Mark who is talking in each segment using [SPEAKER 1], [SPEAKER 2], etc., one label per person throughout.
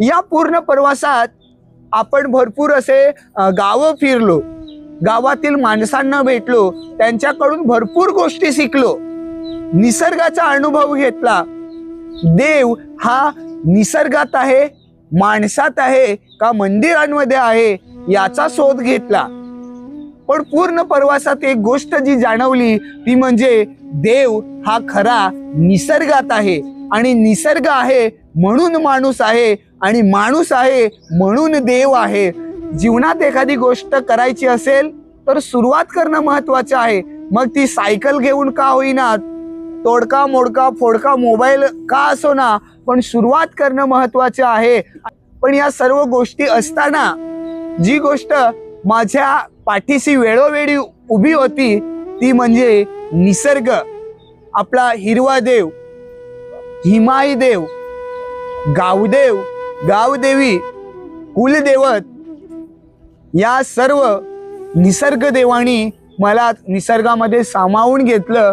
[SPEAKER 1] या पूर्ण प्रवासात आपण भरपूर असे गावं फिरलो. गावातील माणसांना भेटलो. त्यांच्याकडून भरपूर गोष्टी शिकलो. निसर्गाचा अनुभव घेतला. देव हा निसर्गात आहे माणसात आहे का मंदिरांमध्ये आहे याचा शोध घेतला. पण पूर्ण प्रवासात एक गोष्ट जी जाणवली ती म्हणजे देव हा खरा निसर्गात आहे. आणि निसर्ग आहे म्हणून माणूस आहे आणि माणूस आहे म्हणून देव आहे. जीवनात एखादी गोष्ट करायची असेल तर सुरुवात करणं महत्वाचं आहे. मग ती सायकल घेऊन का होईना? तोडका मोडका फोडका मोबाईल का असो ना पण सुरुवात करणं महत्वाचं आहे. पण या सर्व गोष्टी असताना जी गोष्ट माझ्या पाठीशी वेळोवेळी उभी होती ती म्हणजे निसर्ग. आपला हिरवा देव हिमाई देव. गावदेव गावदेवी कुलदेवत या सर्व निसर्गदेवानी मला निसर्गामध्ये सामावून घेतलं.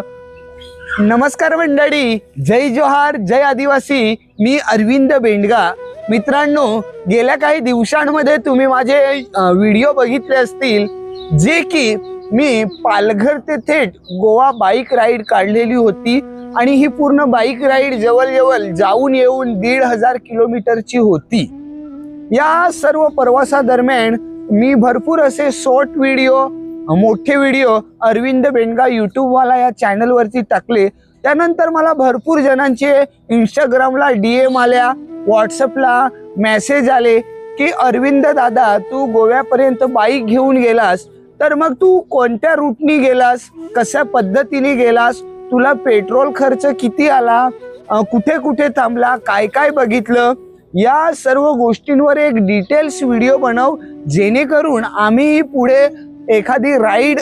[SPEAKER 1] नमस्कार मंडळी जय जोहार जय आदिवासी. मी अरविंद बेंडगा. मित्रांनो गेल्या काही दिवसांमध्ये तुम्ही माझे व्हिडिओ बघितले असतील जे की मी पालघर ते थेट गोवा बाईक राईड काढलेली होती. आणि ही पूर्ण बाईक राईड जवळजवळ जाऊन येऊन दीड हजार किलोमीटरची होती. या सर्व प्रवासादरम्यान मी भरपूर असे शॉर्ट व्हिडिओ मोठे व्हिडिओ अरविंद बेंडगा यूट्यूबवाला या चॅनलवरती टाकले. त्यानंतर मला भरपूर जणांचे इंस्टाग्रामला डीएम आल्या व्हॉट्सअपला मेसेज आले की अरविंद दादा तू गोव्यापर्यंत बाईक घेऊन गेलास तर मग तू कोणत्या रूटनी गेलास? कशा पद्धतीने गेलास? तुला पेट्रोल खर्च किती आला? कुठे कुठे थांबला? काय काय बघितलं? या सर्व गोष्टींवर एक डिटेल्स व्हिडिओ बनव जेणेकरून आम्ही पुढे एखादी राईड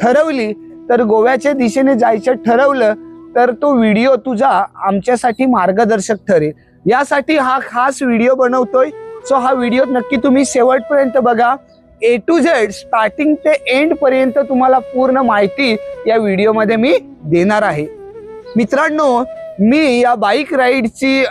[SPEAKER 1] ठरवली तर गोव्याच्या दिशेने जायचं ठरवलं तर तो व्हिडिओ तुझा आमच्यासाठी मार्गदर्शक ठरेल. यासाठी हा खास व्हिडिओ बनवतोय. सो हा व्हिडिओ नक्की तुम्ही शेवटपर्यंत बघा. ए टू झेड स्टार्टिंग ते एंड पर्यंत तुम्हाला पूर्ण माहिती या व्हिडिओमध्ये मी देणार आहे. मित्रांनो मी या बाईक राईडची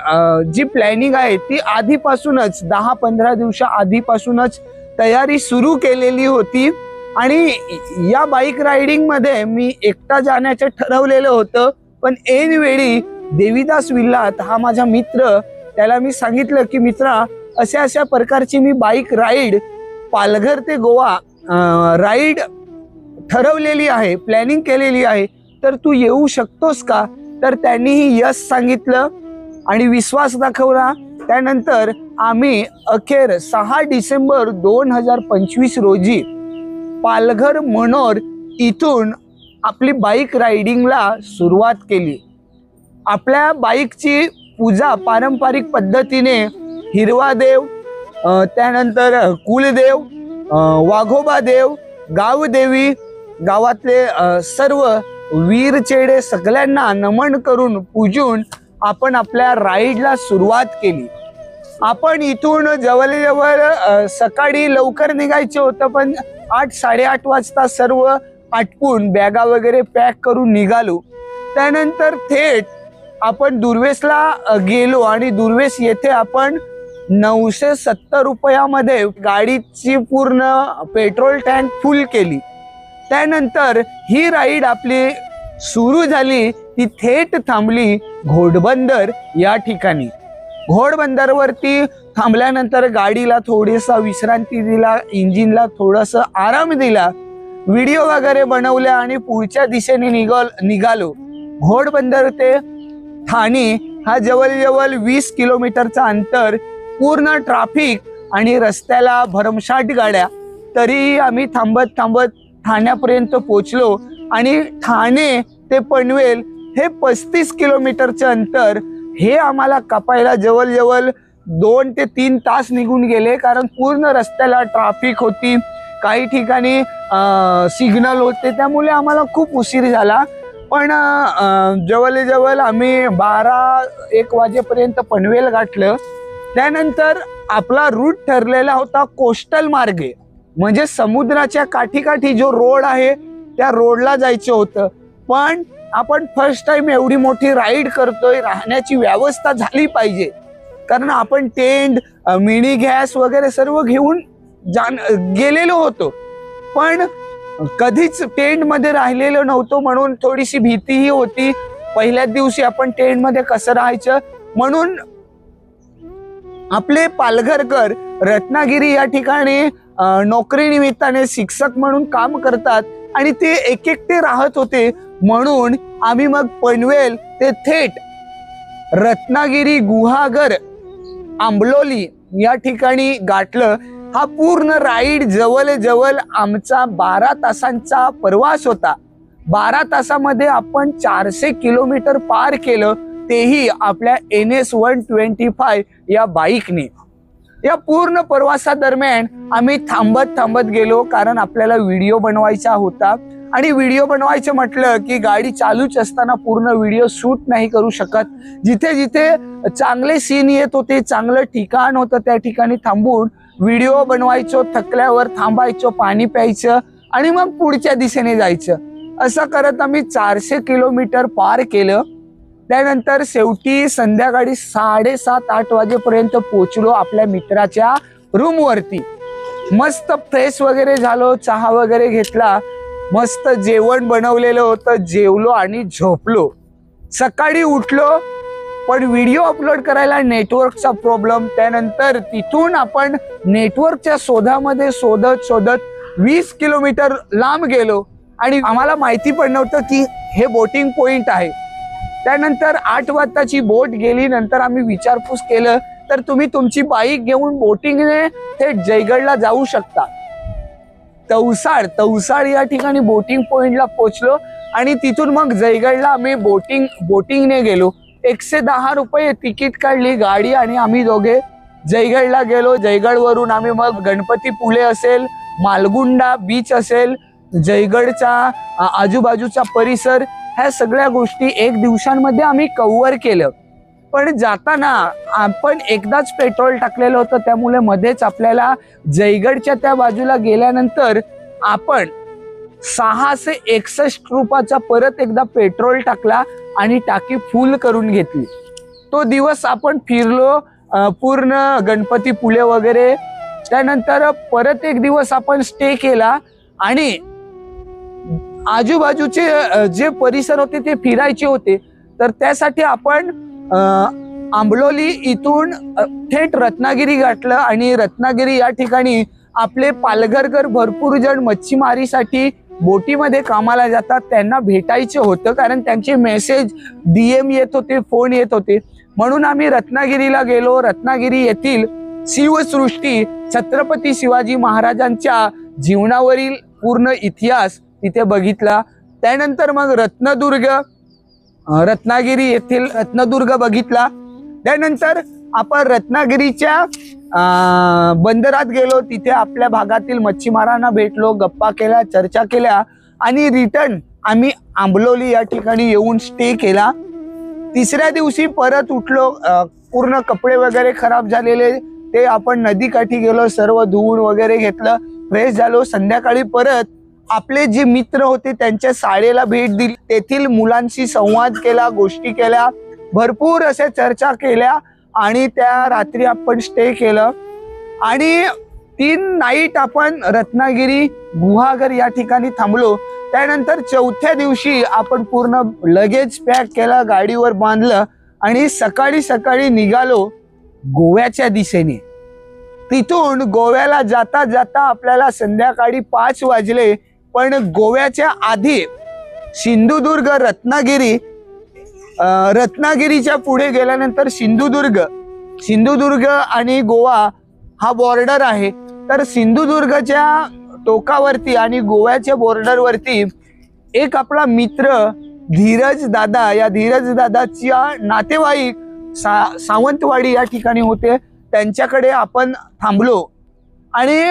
[SPEAKER 1] जी प्लॅनिंग आहे ती आधीपासूनच दहा पंधरा दिवसा आधीपासूनच तयारी सुरू केलेली होती. आणि या बाईक राईडिंगमध्ये मी एकटा जाण्याचं ठरवलेलं होतं. पण ऐनवेळी देवीदास विल्लात हा माझा मित्र त्याला मी सांगितलं की मित्रा अशा अशा प्रकारची मी बाईक राईड पालघर ते गोवा राईड ठरवलेली आहे प्लॅनिंग केलेली आहे. तर तू येऊ शकतोस का? तर त्यांनीही यस सांगितलं आणि विश्वास दाखवला. त्यानंतर आम्ही अखेर सहा डिसेंबर दोन हजार पंचवीस रोजी पालघर मनोर इथून आपली बाईक रायडिंगला सुरुवात केली. आपल्या बाईकची पूजा पारंपरिक पद्धतीने हिरवा देव त्यानंतर कुलदेव वाघोबा देव गावदेवी गावातले सर्व वीरचेडे सगळ्यांना नमन करून पूजून आपण आपल्या राईडला सुरुवात केली. आपण इथून जवळजवळ सकाळी लवकर निघायचं होतं पण आठ साडेआठ वाजता सर्व आटपून बॅगा वगैरे पॅक करून निघालो. त्यानंतर थेट आपण दुर्वेसला गेलो आणि दुर्वेस येथे आपण नऊशे सत्तर रुपयामध्ये गाडीची पूर्ण पेट्रोल टँक फुल केली. त्यानंतर ही राईड आपली सुरू झाली ती थेट थांबली घोडबंदर या ठिकाणी. घोडबंदरवरती थांबल्यानंतर गाडीला थोडीसा विश्रांती दिला इंजिनला थोडासा आराम दिला. व्हिडिओ वगैरे बनवल्या आणि पुढच्या दिशेने निघाल निघालो. घोडबंदर ते ठाणे हा जवळजवळ वीस किलोमीटरचा अंतर पूर्ण ट्राफिक आणि रस्त्याला भरमसाठ गाड्या तरी आम्ही थांबत थांबत ठाण्यापर्यंत पोचलो आणि ठाणे ते पनवेल हे पस्तीस किलोमीटरचं अंतर हे आम्हाला कापायला जवळजवळ दोन ते तीन तास निघून गेले. कारण पूर्ण रस्त्याला ट्राफिक होती. काही ठिकाणी सिग्नल होते. त्यामुळे आम्हाला खूप उशीर झाला. पण जवळजवळ आम्ही बारा एक वाजेपर्यंत पनवेल गाठलं. त्यानंतर आपला रूट ठरलेला होता कोस्टल मार्गे. म्हणजे समुद्राच्या काठी काठी जो रोड आहे त्या रोडला जायचं होतं. पण आपण फर्स्ट टाइम एवढी मोठी राईड करतोय राहण्याची व्यवस्था झाली पाहिजे. कारण आपण टेंट मिनी गॅस वगैरे सर्व घेऊन जाण गेलेलो होतो. पण कधीच टेंटमध्ये राहिलेलो नव्हतो म्हणून थोडीशी भीतीही होती. पहिल्याच दिवशी आपण टेंटमध्ये कसं राहायचं? म्हणून आपले पालघरकर रत्नागिरी या ठिकाणी नोकरीनिमित्ताने शिक्षक म्हणून काम करतात आणि ते एक एकटे राहत होते. म्हणून आम्ही मग पनवेल ते थेट रत्नागिरी गुहागर आंबलोली या ठिकाणी गाठलं. हा पूर्ण राईड जवळ जवळ आमचा बारा तासांचा प्रवास होता. बारा तासामध्ये आपण चारशे किलोमीटर पार केलं. तेही आपल्या N S one twenty five या बाईकने. या पूर्ण प्रवासादरम्यान आम्ही थांबत थांबत गेलो कारण आपल्याला व्हिडिओ बनवायचा होता. आणि व्हिडिओ बनवायचं म्हटलं की गाडी चालूच असताना पूर्ण व्हिडिओ शूट नाही करू शकत. जिथे जिथे चांगले सीन येत होते चांगलं ठिकाण होतं त्या ठिकाणी थांबून व्हिडिओ बनवायचो थकल्यावर थांबायचो पाणी प्यायचं आणि मग पुढच्या दिशेने जायचं. असं करत आम्ही चारशे किलोमीटर पार केलं. त्यानंतर शेवटी संध्याकाळी साडेसात आठ वाजेपर्यंत पोचलो आपल्या मित्राच्या रूमवरती मस्त फ्रेश वगैरे झालो चहा वगैरे घेतला. मस्त जेवण बनवलेलं होतं जेवलो आणि झोपलो. सकाळी उठलो पण व्हिडिओ अपलोड करायला नेटवर्कचा प्रॉब्लेम त्यानंतर तिथून आपण नेटवर्कच्या शोधामध्ये शोधत शोधत वीस किलोमीटर लांब गेलो. आणि आम्हाला माहिती पण नव्हतं की हे बोटिंग पॉईंट आहे. त्यानंतर आठ वाजताची बोट गेली नंतर आम्ही विचारपूस केलं तर तुम्ही तुमची बाईक घेऊन बोटिंगने थेट जयगडला जाऊ शकता. तवसाळ तवसाळ या ठिकाणी बोटिंग पॉइंटला पोचलो आणि तिथून मग जयगडला आम्ही बोटिंग बोटिंगने गेलो. एकशे दहा रुपये तिकीट काढली गाडी आणि आम्ही दोघे जयगडला गेलो. जयगडवरून आम्ही मग गणपती पुले असेल मालगुंडा बीच असेल जयगडचा आजूबाजूचा परिसर ह्या सगळ्या गोष्टी एक दिवसांमध्ये आम्ही कव्हर केलं. पण जाताना आपण एकदाच पेट्रोल टाकलेलं होतं त्यामुळे मध्येच आपल्याला जयगडच्या त्या बाजूला गेल्यानंतर आपण सहाशे एकसष्ट रुपयाचा परत एकदा पेट्रोल टाकला आणि टाकी फुल करून घेतली. तो दिवस आपण फिरलो पूर्ण गणपती पुले वगैरे. त्यानंतर परत एक दिवस आपण स्टे केला आणि आजूबाजूचे जे परिसर होते ते फिरायचे होते. तर त्यासाठी आपण आंबलोली इथून थेट रत्नागिरी गाठलं आणि रत्नागिरी या ठिकाणी आपले पालघरकर भरपूर जण मच्छीमारीसाठी बोटीमध्ये कामाला जातात. त्यांना भेटायचं होतं कारण त्यांचे मेसेज डीएम येत होते फोन येत होते. म्हणून आम्ही रत्नागिरीला गेलो. रत्नागिरी येथील शिवसृष्टी छत्रपती शिवाजी महाराजांच्या जीवनावरील पूर्ण इतिहास तिथे बघितला. त्यानंतर मग रत्नदुर्ग रत्नागिरी येथील रत्नदुर्ग बघितला. त्यानंतर आपण रत्नागिरीच्या बंदरात गेलो. तिथे आपल्या भागातील मच्छीमारांना भेटलो गप्पा केल्या चर्चा केल्या आणि रिटर्न आम्ही आंबलोली या ठिकाणी येऊन स्टे केला. तिसऱ्या दिवशी परत उठलो. पूर्ण कपडे वगैरे खराब झालेले. ते आपण नदीकाठी गेलो सर्व धुवून वगैरे घेतलं. फ्रेश झालो. संध्याकाळी परत आपले जे मित्र होते त्यांच्या शाळेला भेट दिली. तेथील मुलांशी संवाद केला गोष्टी केल्या भरपूर अशा चर्चा केल्या आणि त्या रात्री आपण स्टे केलं. आणि तीन नाईट आपण रत्नागिरी गुहागर या ठिकाणी थांबलो. त्यानंतर चौथ्या दिवशी आपण पूर्ण लगेज पॅक केला गाडीवर बांधलं आणि सकाळी सकाळी निघालो गोव्याच्या दिशेने. तिथून गोव्याला जाता जाता आपल्याला संध्याकाळी पाच वाजले. पण गोव्याच्या आधी सिंधुदुर्ग रत्नागिरी रत्नागिरीच्या पुढे गेल्यानंतर सिंधुदुर्ग सिंधुदुर्ग आणि गोवा हा बॉर्डर आहे. तर सिंधुदुर्गच्या टोकावरती आणि गोव्याच्या बॉर्डरवरती एक आपला मित्र धीरज दादा या धीरज दादाच्या नातेवाईक सा सावंतवाडी या ठिकाणी होते. त्यांच्याकडे आपण थांबलो. आणि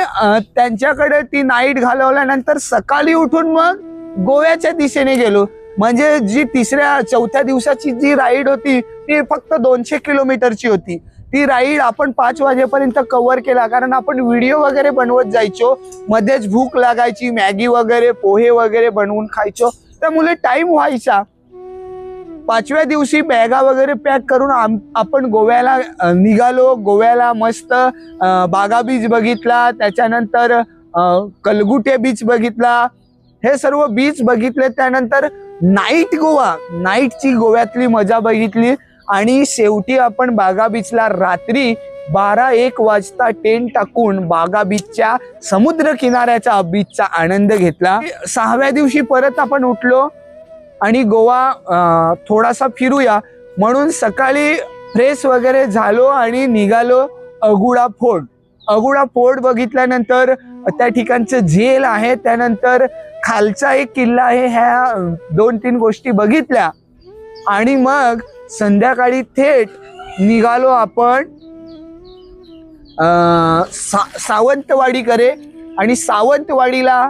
[SPEAKER 1] त्यांच्याकडे ती नाईट घालवल्यानंतर सकाळी उठून मग गोव्याच्या दिशेने गेलो. म्हणजे जी तिसऱ्या चौथ्या दिवसाची जी राईड होती ती फक्त दोनशे किलोमीटरची होती. ती राईड आपण पाच वाजेपर्यंत कव्हर केला कारण आपण व्हिडिओ वगैरे बनवत जायचो. मध्येच भूक लागायची मॅगी वगैरे पोहे वगैरे बनवून खायचो. त्यामुळे टाइम व्हायचा. पाचव्या दिवशी बॅगा वगैरे पॅक करून आम- आपण गोव्याला निघालो. गोव्याला मस्त बागा बीच बघितला. त्याच्यानंतर कलगुटे बीच बघितला. हे सर्व बीच बघितले. त्यानंतर नाईट गोवा. नाईटची गोव्यातली मजा बघितली. आणि शेवटी आपण बागा बीचला रात्री बारा एक वाजता टेंट टाकून बागा बीचच्या समुद्र किनाऱ्याच्या बीचचा आनंद घेतला. सहाव्या दिवशी परत आपण उठलो. आणि गोवा थोडासा फिरूया. म्हणून सकाळी फ्रेश वगैरे झालो आणि निघालो अगुडा फोर्ट. अगुडा फोर्ट बघितल्यानंतर त्या ठिकाणचं झेल आहे त्यानंतर खालचा एक किल्ला आहे ह्या दोन तीन गोष्टी बघितल्या. आणि मग संध्याकाळी थेट निघालो आपण सा सावंतवाडीकडे. आणि सावंतवाडीला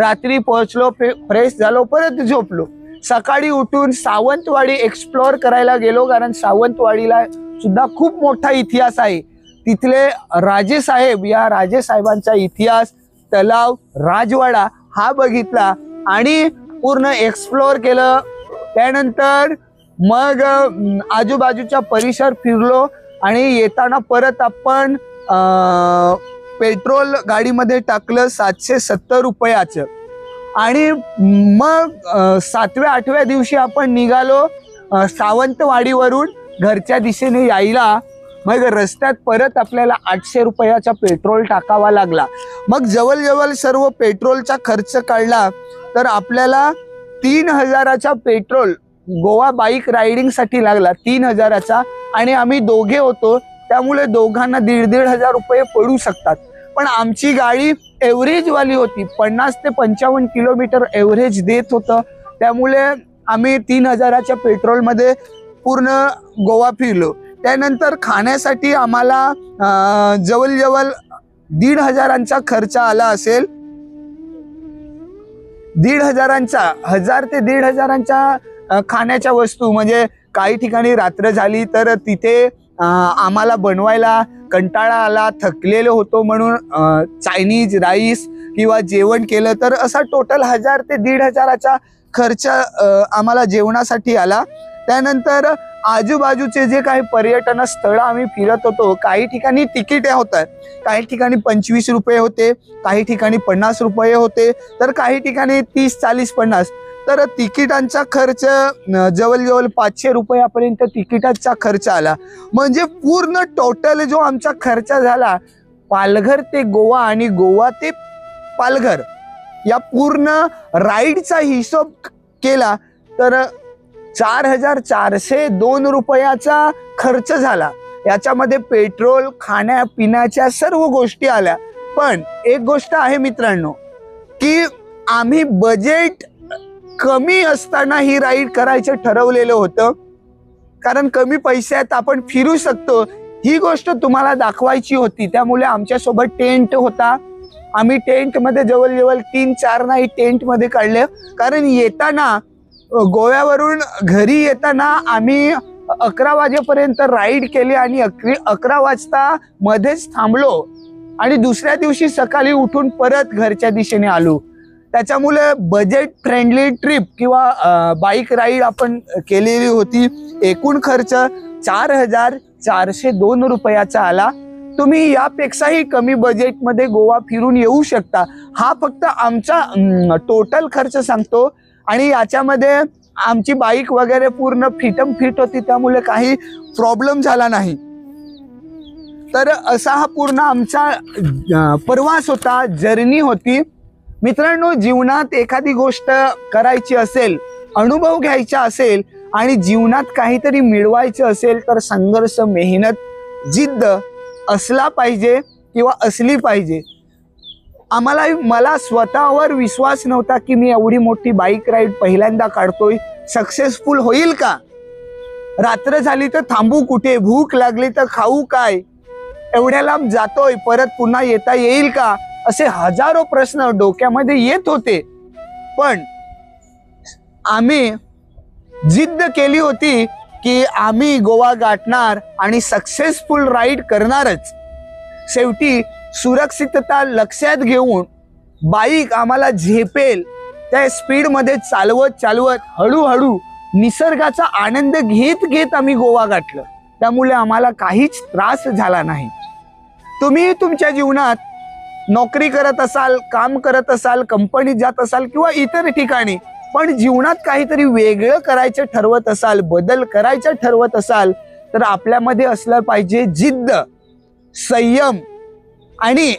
[SPEAKER 1] रात्री पोहोचलो फ्रेश झालो परत झोपलो. सकाळी उठून सावंतवाडी एक्सप्लोअर करायला गेलो कारण सावंतवाडीला सुद्धा खूप मोठा इतिहास आहे. तिथले राजेसाहेब या राजेसाहेबांचा इतिहास तलाव राजवाडा हा बघितला आणि पूर्ण एक्सप्लोअर केलं. त्यानंतर मग आजूबाजूचा परिसर फिरलो आणि येताना परत आपण पेट्रोल गाडीमध्ये टाकलं सातशे सत्तर रुपयाचं. आणि मग सातव्या आठव्या दिवशी आपण निघालो सावंतवाडीवरून घरच्या दिशेने यायला. मग रस्त्यात परत आपल्याला आठशे रुपयाचा पेट्रोल टाकावा लागला. मग जवळजवळ सर्व पेट्रोलचा खर्च काढला तर आपल्याला तीन हजाराचा पेट्रोल गोवा बाईक रायडिंगसाठी लागला तीन हजाराचा. आणि आम्ही दोघे होतो त्यामुळे दोघांना दीड दीड हजार रुपये पडू शकतात. पण आमची गाडी एव्हरेजवाली होती. पन्नास ते पंचावन्न किलोमीटर एव्हरेज देत होतं. त्यामुळे आम्ही तीन हजाराच्या पेट्रोलमध्ये पूर्ण गोवा फिरलो. त्यानंतर खाण्यासाठी आम्हाला जवळजवळ दीड हजारांचा खर्च आला असेल. दीड हजारांचा हजार ते दीड हजारांच्या खाण्याच्या वस्तू म्हणजे काही ठिकाणी रात्र झाली तर तिथे आम्हाला बनवायला कंटाळा आला थकलेलो होतो म्हणून चायनीज राईस किंवा जेवण केलं तर असा टोटल हजार ते दीड हजाराचा खर्च आम्हाला जेवणासाठी आला. त्यानंतर आजूबाजूचे जे काही पर्यटन स्थळं आम्ही फिरत होतो काही ठिकाणी तिकीटे होतात काही ठिकाणी पंचवीस रुपये होते काही ठिकाणी पन्नास रुपये होते तर काही ठिकाणी तीस चाळीस पन्नास. तर तिकिटांचा खर्च जवळजवळ पाचशे रुपयापर्यंत तिकिटाचा खर्च आला. म्हणजे पूर्ण टोटल जो आमचा खर्च झाला पालघर ते गोवा आणि गोवा ते पालघर या पूर्ण राईडचा हिशोब केला तर चार हजार चारशे दोन रुपयाचा खर्च झाला. याच्यामध्ये पेट्रोल खाण्यापिण्याच्या सर्व गोष्टी आल्या. पण एक गोष्ट आहे मित्रांनो की आम्ही बजेट कमी असताना ही राईड करायचं ठरवलेलं होतं. कारण कमी पैशात आपण फिरू शकतो. ही गोष्ट तुम्हाला दाखवायची होती. त्यामुळे आमच्यासोबत टेंट होता. आम्ही टेंटमध्ये जवळजवळ तीन चार नाही टेंटमध्ये काढले. कारण येताना गोव्यावरून घरी येताना आम्ही अकरा वाजेपर्यंत राईड केली आणि अकरी अकरा वाजता मध्येच थांबलो. आणि दुसऱ्या दिवशी सकाळी उठून परत घरच्या दिशेने आलो. त्याच्यामुळे बजेट फ्रेंडली ट्रिप किंवा बाईक राईड आपण केलेली होती. एकूण खर्च चार हजार चारशे दोन रुपयाचा आला. तुम्ही यापेक्षाही कमी बजेटमध्ये गोवा फिरून येऊ शकता. हा फक्त आमचा टोटल खर्च सांगतो. आणि याच्यामध्ये आमची बाईक वगैरे पूर्ण फिटम फिट होती त्यामुळे काही प्रॉब्लेम झाला नाही. तर असा हा पूर्ण आमचा प्रवास होता जर्नी होती. मित्रांनो जीवनात एखादी गोष्ट करायची असेल अनुभव घ्यायचा असेल आणि जीवनात काहीतरी मिळवायचं असेल तर संघर्ष मेहनत जिद्द असला पाहिजे किंवा असली पाहिजे. आम्हाला मला स्वतःवर विश्वास नव्हता की मी एवढी मोठी बाईक राईड पहिल्यांदा काढतोय. सक्सेसफुल होईल का? रात्र झाली तर थांबू कुठे? भूक लागली तर खाऊ काय? एवढ्या लांब जातोय परत पुन्हा येता येईल का? असे हजारो प्रश्न डोक्यामध्ये येत होते. पण आम्ही जिद्द केली होती की आम्ही गोवा गाठणार आणि सक्सेसफुल राईड करणारच. शेवटी सुरक्षितता लक्षात घेऊन बाईक आम्हाला झेपेल त्या स्पीडमध्ये चालवत चालवत हळूहळू निसर्गाचा आनंद घेत घेत आम्ही गोवा गाठलं. त्यामुळे आम्हाला काहीच त्रास झाला नाही. तुम्ही तुमच्या जीवनात नोकरी करत असाल काम करत असाल कंपनीत जात असाल किंवा इतर ठिकाणी पण जीवनात काहीतरी वेगळं करायचं ठरवत असाल बदल करायचं ठरवत असाल तर आपल्यामध्ये असलं पाहिजे जिद्द संयम आणि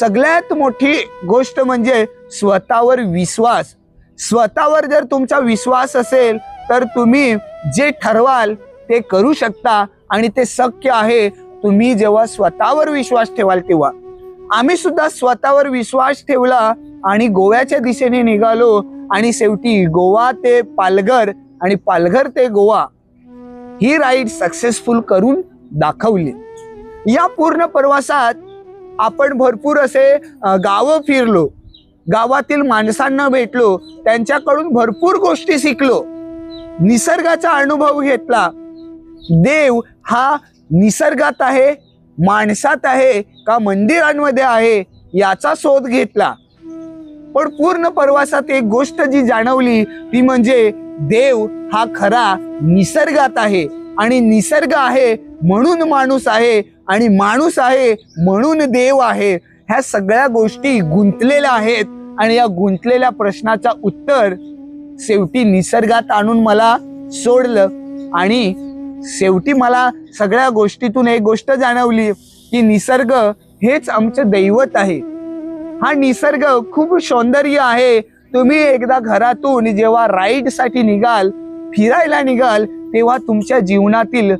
[SPEAKER 1] सगळ्यात मोठी गोष्ट म्हणजे स्वतःवर विश्वास. स्वतःवर जर तुमचा विश्वास असेल तर तुम्ही जे ठरवाल ते करू शकता आणि ते शक्य आहे. तुम्ही जेव्हा स्वतःवर विश्वास ठेवाल तेव्हा. आम्ही सुद्धा स्वतःवर विश्वास ठेवला आणि गोव्याच्या दिशेने निघालो. आणि शेवटी गोवा ते पालघर आणि पालघर ते गोवा ही राईड सक्सेसफुल करून दाखवली. या पूर्ण प्रवासात आपण भरपूर असे गावं फिरलो. गावातील माणसांना भेटलो. त्यांच्याकडून भरपूर गोष्टी शिकलो. निसर्गाचा अनुभव घेतला. देव हा निसर्गात आहे. माणसात आहे का मंदिरांमध्ये आहे याचा शोध घेतला. पण पूर्ण प्रवासात एक गोष्ट जी जाणवली ती म्हणजे देव हा खरा निसर्गात आहे आणि निसर्ग आहे म्हणून माणूस आहे आणि माणूस आहे म्हणून देव आहे. ह्या सगळ्या गोष्टी गुंतलेल्या आहेत आणि या गुंतलेल्या प्रश्नाचा उत्तर शेवटी निसर्गात आणून मला सोडलं आणि शेवटी मला सगळ्या गोष्टीतून एक गोष्ट जाणवली की निसर्ग हेच आमचं दैवत आहे. हा निसर्ग खूप सौंदर्य आहे. तुम्ही एकदा घरातून जेव्हा राईडसाठी निघाल फिरायला निघाल तेव्हा तुमच्या जीवनातील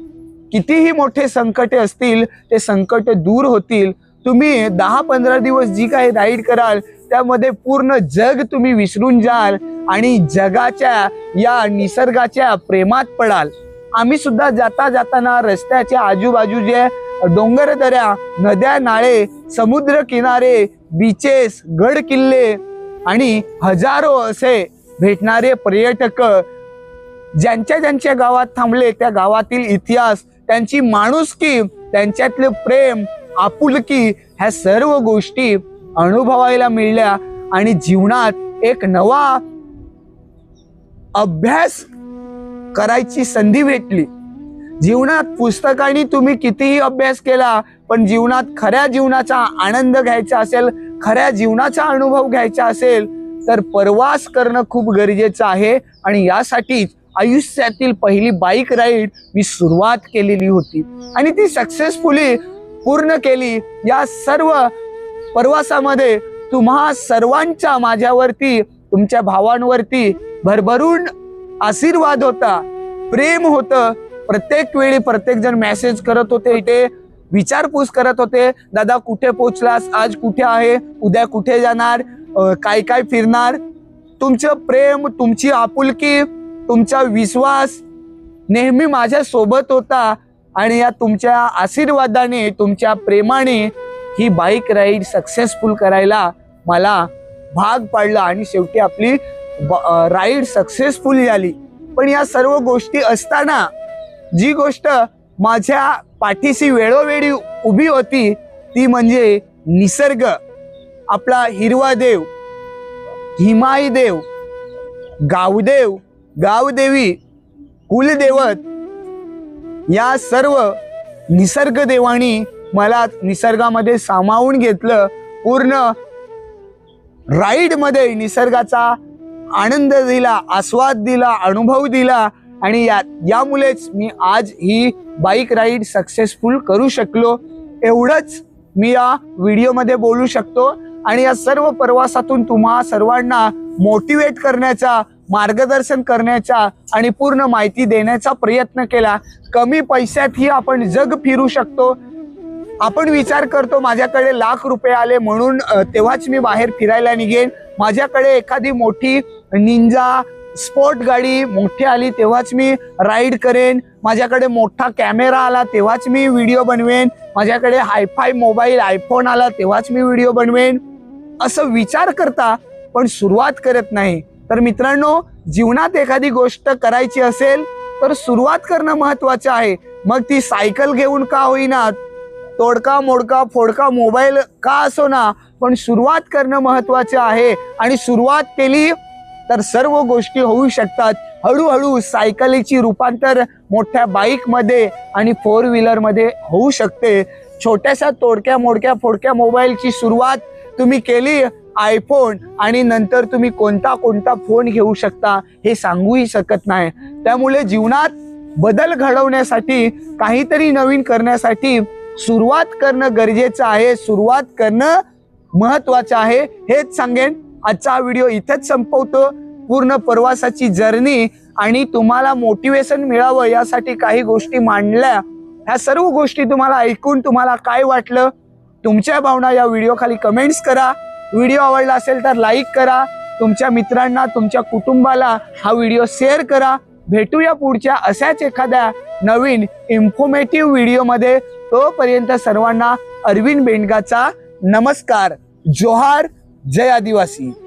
[SPEAKER 1] कितीही मोठे संकटे असतील ते संकट दूर होतील. तुम्ही दहा पंधरा दिवस जी काही राईड कराल त्यामध्ये पूर्ण जग तुम्ही विसरून जाल आणि जगाच्या या निसर्गाच्या प्रेमात पडाल. आम्ही सुद्धा जाता जाताना रस्त्याच्या आजूबाजूचे डोंगर दऱ्या नद्या नाळे समुद्र किनारे बीचेस गड किल्ले आणि हजारो असे भेटणारे पर्यटक ज्यांच्या ज्यांच्या गावात थांबले त्या गावातील इतिहास त्यांची माणुसकी त्यांच्यातले प्रेम आपुलकी ह्या सर्व गोष्टी अनुभवायला मिळल्या आणि जीवनात एक नवा अभ्यास करायची संधी भेटली. जीवनात पुस्तकांनी तुम्ही कितीही अभ्यास केला पण जीवनात खऱ्या जीवनाचा आनंद घ्यायचा असेल खऱ्या जीवनाचा अनुभव घ्यायचा असेल तर प्रवास करणं खूप गरजेचं आहे. आणि यासाठीच आयुष्यातील पहिली बाईक राईड मी सुरुवात केलेली होती. आणि ती सक्सेसफुली पूर्ण केली. या सर्व प्रवासामध्ये तुम्हा सर्वांच्या माझ्यावरती तुमच्या भावांवरती भरभरून आशीर्वाद होता प्रेम होतं. प्रत्येक वेळी प्रत्येक जण मेसेज करत होते ते विचारपूस करत होते दादा कुठे पोचलास? आज कुठे आहे? उद्या कुठे जाणार? काय काय फिरणार? तुमचं प्रेम तुमची आपुलकी तुमचा विश्वास नेहमी माझ्या सोबत होता आणि या तुमच्या आशीर्वादाने तुमच्या प्रेमाने ही बाईक राईड सक्सेसफुल करायला मला भाग पाडला आणि शेवटी आपली राईड सक्सेसफुल झाली पण या सर्व गोष्टी असताना जी गोष्ट माझ्या पाठीशी वेळोवेळी उभी होती ती म्हणजे निसर्ग. आपला हिरवा देव हिमाई देव गावदेव गावदेवी कुलदेवत या सर्व निसर्ग देवानी मला निसर्गामध्ये सामावून घेतलं. पूर्ण राईडमध्ये निसर्गाचा आनंद दिला आस्वाद दिला अनुभव दिला आणि या यामुळेच मी आज ही बाईक राईड सक्सेसफुल करू शकलो. एवढंच मी या व्हिडिओमध्ये बोलू शकतो आणि या सर्व प्रवासातून तुम्हा सर्वांना मोटिवेट करण्याचा मार्गदर्शन करण्याचा आणि पूर्ण माहिती देण्याचा प्रयत्न केला. कमी पैशातही आपण जग फिरू शकतो. आपण विचार करतो माझ्याकडे लाख रुपये आले म्हणून तेव्हाच मी बाहेर फिरायला निघेन. माझ्याकडे एखादी मोठी निंजा स्पोर्ट गाडी मोठी आली तेव्हाच मी राईड करेन. माझ्याकडे मोठा कॅमेरा आला तेव्हाच मी व्हिडिओ बनवेन. माझ्याकडे हायफाय मोबाईल आयफोन आला तेव्हाच मी व्हिडिओ बनवेन. असं विचार करता पण सुरुवात करत नाही. तर मित्रांनो जीवनात एखादी गोष्ट करायची असेल तर सुरुवात करणं महत्वाचं आहे. मग ती सायकल घेऊन का होईना? तोडका मोडका फोडका मोबाईल का असो ना पण सुरुवात करणं महत्वाचं आहे. आणि सुरुवात केली तर सर्व गोष्टी होऊ शकतात. हळूहळू सायकलीची रूपांतर मोठ्या बाईकमध्ये आणि फोर व्हीलरमध्ये होऊ शकते. छोट्याशा तोडक्या मोडक्या फोडक्या मोबाईलची सुरुवात तुम्ही केली आयफोन आणि नंतर तुम्ही कोणता कोणता फोन घेऊ शकता हे सांगूही शकत नाही. त्यामुळे जीवनात बदल घडवण्यासाठी काहीतरी नवीन करण्यासाठी सुरुवात करणं गरजेचं आहे. सुरुवात करणं महत्वाचं आहे. हेच सांगेन. आजचा हा व्हिडिओ इथेच संपवतो. पूर्ण प्रवासाची जर्नी आणि तुम्हाला मोटिवेशन मिळावं यासाठी काही गोष्टी मांडल्या. ह्या सर्व गोष्टी तुम्हाला ऐकून तुम्हाला काय वाटलं? तुमच्या भावना या व्हिडिओ खाली कमेंट्स करा. व्हिडिओ आवडला असेल तर लाईक करा. तुमच्या मित्रांना तुमच्या कुटुंबाला हा व्हिडिओ शेअर करा. भेटूया पुढच्या अशाच एखाद्या नवीन इन्फॉर्मेटिव्ह व्हिडिओमध्ये तोपर्यंत सर्वांना अरविंद बेंडगाचा नमस्कार. जोहार जय आदिवासी.